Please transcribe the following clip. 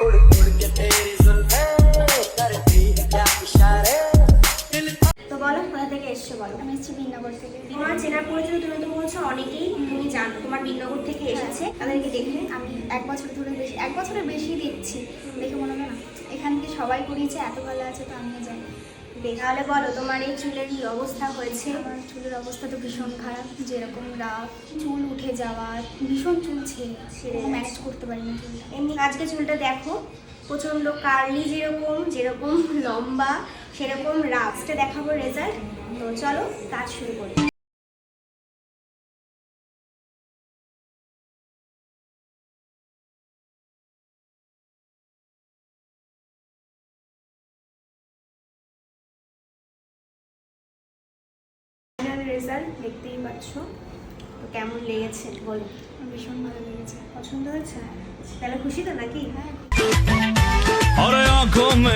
তো বলো কোথা থেকে এসছো বলো? আমি এসেছি বিনগর থেকে। তোমার চেনা পরিচিত তুমি তো বলছো অনেকেই তুমি জানো তোমার বিনগর থেকে এসেছে। তাদেরকে দেখে আমি এক বছর ধরে বেশি এক বছরের বেশি দেখছি দেখে মনে হয় না। এখান থেকে সবাই করিয়েছে এত ভালো আছে তো আমিও জানি তাহলে বলো তোমার এই চুলের কি অবস্থা হয়েছে? আমার চুলের অবস্থা তো ভীষণ খারাপ। যেরকম রাফ চুল উঠে যাওয়া ভীষণ চুল ছেড়ে ম্যাচ ম্যানেজ করতে পারিনি চুলটা। এমনি আজকে চুলটা দেখো প্রচণ্ড কার্লি যেরকম যেরকম লম্বা সেরকম রাফটা দেখাবো রেজাল্ট তো চলো কাজ শুরু করি। রেজাল্ট দেখতেই পাচ্ছ। তো কেমন লেগেছে বলো। ভীষণ ভালো লেগেছে। পছন্দ হয়েছে? তাহলে খুশি তো নাকি? হ্যাঁ।